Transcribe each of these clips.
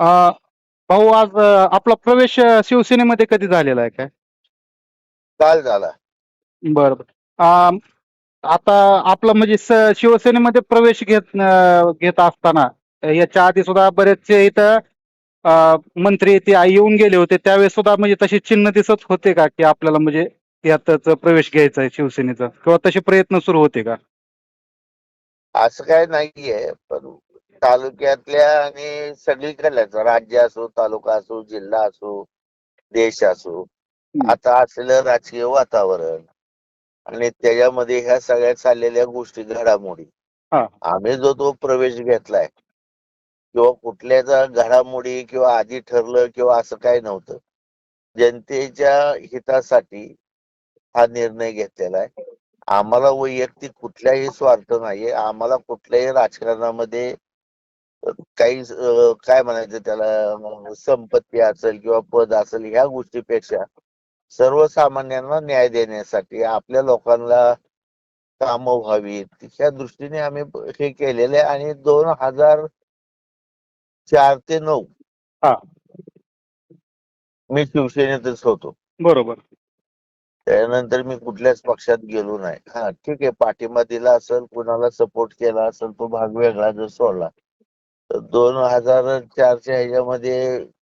भाऊ आज अ, आपला प्रवेश अ, शिवसेनेमध्ये कधी झालेला आहे काय? काल झाला. बरं आता आपला म्हणजे स- शिवसेनेमध्ये प्रवेश घेत अ, घेत असताना अ, याच्या आधी सुद्धा बरेचसे इथं अ, मंत्री ते आ- येऊन गेले होते. त्यावेळेस सुद्धा म्हणजे तशी चिन्ह दिसत होते का? की आपल्याला म्हणजे यातच प्रवेश घ्यायचा आहे शिवसेनेचा? किंवा तसे प्रयत्न सुरू होते का? असं काय नाहीये पण तालुक्यातल्या आणि सगळीकडल्याच राज्य असो तालुका असो जिल्हा असो देश असो आता असलेलं राजकीय वातावरण आणि त्याच्यामध्ये ह्या सगळ्या चाललेल्या गोष्टी घडामोडी. आम्ही जो तो प्रवेश घेतलाय किंवा कुठल्याच घडामोडी किंवा आधी ठरलं किंवा असं काय नव्हतं जनतेच्या हितासाठी हा निर्णय घेतलेला आहे. आम्हाला वैयक्तिक कुठलाही स्वार्थ नाहीये. आम्हाला कुठल्याही राजकारणामध्ये काही काय म्हणायचं त्याला संपत्ती असेल किंवा पद असेल ह्या गोष्टीपेक्षा सर्वसामान्यांना न्याय देण्यासाठी आपल्या लोकांना कामं व्हावीत. ह्या दृष्टीने आम्ही हे केलेले आणि दोन हजार चार ते नऊ हा. मी शिवसेनेतच होतो. बरोबर. त्यानंतर मी कुठल्याच पक्षात गेलो नाही. हा ठीक आहे. पाठिंबा दिला असेल कुणाला सपोर्ट केला असेल तो भाग वेगळा जर सोडला. दोन हजार चारच्या ह्याच्यामध्ये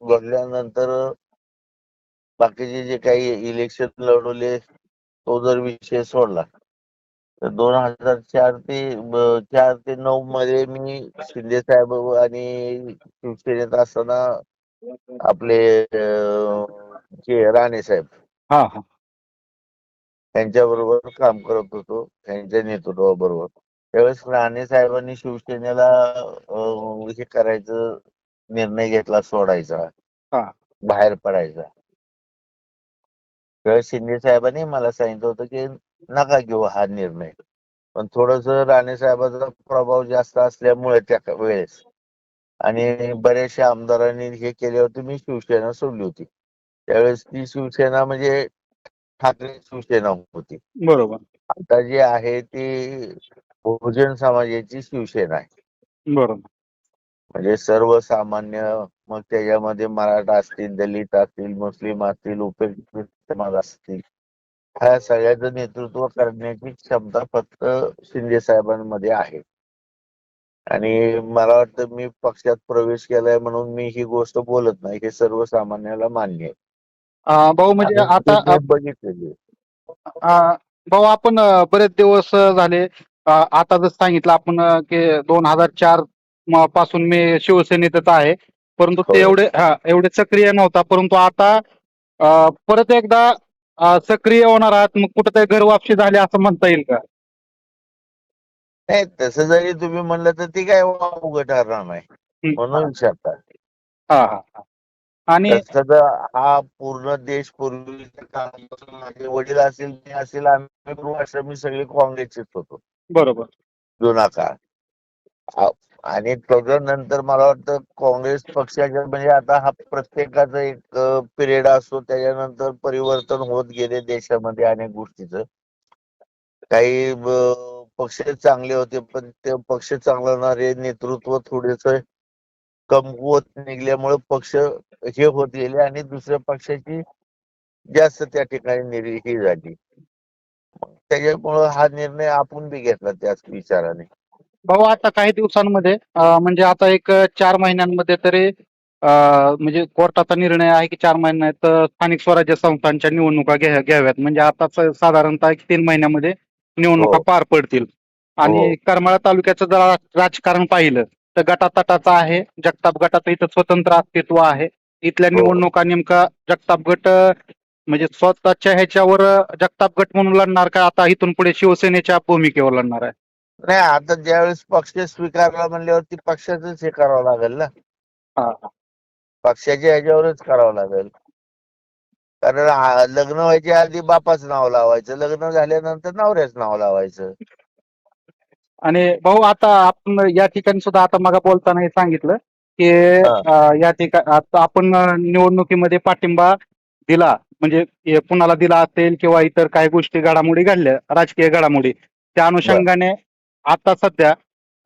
घडल्यानंतर बाकीचे जे काही इलेक्शन लढवले तो जर विषय सोडला तर दोन हजार चार ते चार ते नऊ मध्ये मी शिंदे साहेब आणि शिवसेनेत असताना आपले राणे साहेब हा हा. यांच्याबरोबर काम करत होतो त्यांच्या नेतृत्वाबरोबर. त्यावेळेस राणे साहेबांनी शिवसेनेला अं, हे करायचं निर्णय घेतला सोडायचा. हा. बाहेर पडायचा. त्यावेळेस शिंदे साहेबांनी मला सांगितलं होतं की नका घेऊ हा निर्णय. पण थोडस राणे साहेबांचा प्रभाव जास्त असल्यामुळे त्या वेळेस आणि बऱ्याचशा आमदारांनी हे केले होते मी शिवसेना सोडली होती. त्यावेळेस ती शिवसेना म्हणजे ठाकरे शिवसेना होती. बरोबर. आता जी आहे ती बहुजन समाजाची शिवसेना आहे. बरोबर. म्हणजे सर्वसामान्य मग त्याच्यामध्ये मराठा असतील दलित असतील मुस्लिम असतील उपेक्षित समाज असतील ह्या सगळ्याचं नेतृत्व करण्याची क्षमता फक्त शिंदे साहेबांमध्ये आहे. आणि मला वाटतं मी पक्षात प्रवेश केलाय म्हणून मी ही गोष्ट बोलत नाही हे सर्वसामान्याला मान्य आहे. भाऊ म्हणजे आता बघितलेली भाऊ आपण बरेच दिवस झाले आता जसं सांगितलं आपण की दोन हजार चार म- पासून मी शिवसेनेतच आहे. परंतु ते हो. एवढे हा एवढे सक्रिय नव्हता. परंतु आता अ, परत एकदा अ, सक्रिय होणार आहात. मग कुठेतरी घर वापसी झाली असं म्हणता येईल का? नाही तसं जरी तुम्ही म्हणलं तर ती काय उघड ठरणार नाही. हं. म्हणून विचारतात. हा हा हा. आणि तसं तर हा पूर्ण देश काळापासून माझे वडील असतील मी असेल आम्ही पूर्वाश्रमी सगळे काँग्रेसचेच होतो. बरोबर. जुना काळ आ- आणि त्याच्यानंतर मला वाटतं काँग्रेस पक्षाच्या म्हणजे आता हा प्रत्येकाचा एक पिरियड असतो त्याच्यानंतर परिवर्तन होत गेले देशामध्ये अनेक गोष्टीचं. काही ब- पक्ष चांगले होते पण ते पक्ष चालवणारे नेतृत्व थोडेस कमकुवत निघल्यामुळे पक्ष हे होत गेले आणि दुसऱ्या पक्षाची जास्त त्या ठिकाणी निर्- ही झाली. त्याच्यामुळं हा निर्णय आपण बी घेतला त्याच विचाराने भाऊ आता काही दिवसांमध्ये अ, म्हणजे आता एक चार महिन्यांमध्ये तरी अ, म्हणजे कोर्टाचा निर्णय आहे की चार महिन्यात अ, स्थानिक स्वराज्य संस्थांच्या निवडणुका घ्या घ्याव्यात म्हणजे आता स- साधारणतः एक तीन महिन्यामध्ये निवडणुका हो. पार पडतील आणि हो. करमाळा तालुक्याचं जर रा- राजकारण पाहिलं तर गटातटाचं आहे जगताप गटाचं इथं स्वतंत्र अस्तित्व आहे इथल्या हो. निवडणुका नेमका जगताप गट अ, म्हणजे स्वतःच्या ह्याच्यावर जगताप गट म्हणून लढणार का? आता इथून पुढे शिवसेनेच्या भूमिकेवर लढणार आहे. नाही आता ज्यावेळेस पक्ष स्वीकारला म्हणल्यावरती पक्षाचंच हे करावं लागेल ना. पक्षाच्या ह्याच्यावरच करावं लागेल. कारण लग्न व्हायच्या आधी बापाचं नाव लावायचं लग्न झाल्यानंतर नवऱ्याच नाव लावायचं. आणि भाऊ आता आपण या ठिकाणी सुद्धा आता मग बोलताना हे सांगितलं की या ठिकाणी आता आपण निवडणुकीमध्ये पाठिंबा दिला. म्हणजे हे कुणाला दिला असेल किंवा इतर काही गोष्टी घडामोडी घडल्या राजकीय घडामोडी त्या अनुषंगाने आता सध्या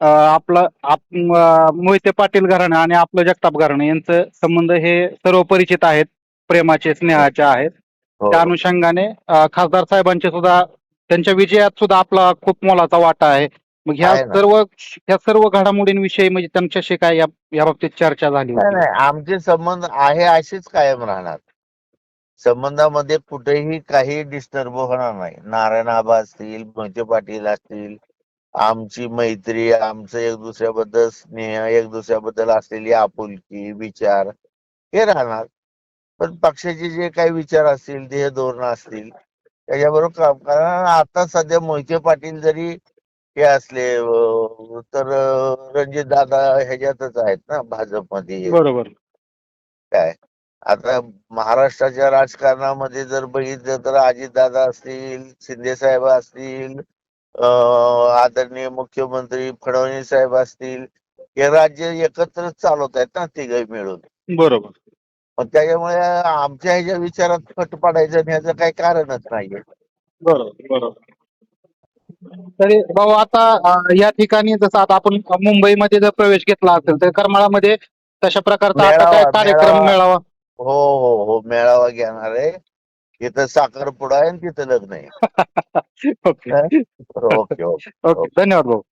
आपलं आप मोहिते पाटील घराणं आणि आपलं जगताप घराणं यांचं संबंध हे सर्व परिचित आहेत प्रेमाचे स्नेहाचे आहेत हो. त्या अनुषंगाने खासदार साहेबांचे सुद्धा त्यांच्या विजयात सुद्धा आपला खूप मोलाचा वाटा आहे मग ह्या. सर्व ह्या सर्व घडामोडींविषयी म्हणजे त्यांच्याशी काय या बाबतीत चर्चा झाली आमचे संबंध आहे असेच कायम राहणार संबंधामध्ये कुठेही काही डिस्टर्ब होणार नाही. नारायण आबा असतील मोहिते पाटील असतील आमची मैत्री आमचं एक दुसऱ्याबद्दल स्नेह एक दुसऱ्याबद्दल असलेली आपुलकी विचार हे राहणार. पण पक्षाचे जे काही विचार असतील ध्येय धोरण असतील त्याच्याबरोबर काम कारण आता सध्या मोहिते पाटील जरी हे असले तर रणजित दादा ह्याच्यातच आहेत ना भाजपमध्ये. बरोबर. काय? आता महाराष्ट्राच्या राजकारणामध्ये जर बघितलं तर अजितदादा असतील शिंदे साहेब असतील आदरणीय मुख्यमंत्री फडणवीस साहेब असतील हे राज्य एकत्रच चालवत आहेत ना तिघही मिळून. बरोबर. मग त्याच्यामुळे आमच्या ह्याच्या विचारात फट पडायचं ह्याचं काही कारणच नाहीये. बरोबर बरोबर. तरी भाऊ आता या ठिकाणी जसं आता आपण मुंबईमध्ये जर प्रवेश घेतला असेल तर करमाळामध्ये तशा प्रकारचा कार्यक्रम. मेळावा? हो हो हो. मेळावा घेणार आहे. तिथं साखरपुडा आहे आणि तिथं लग्न आहे. ओके. Okay okay okay. धन्यवाद भाऊ.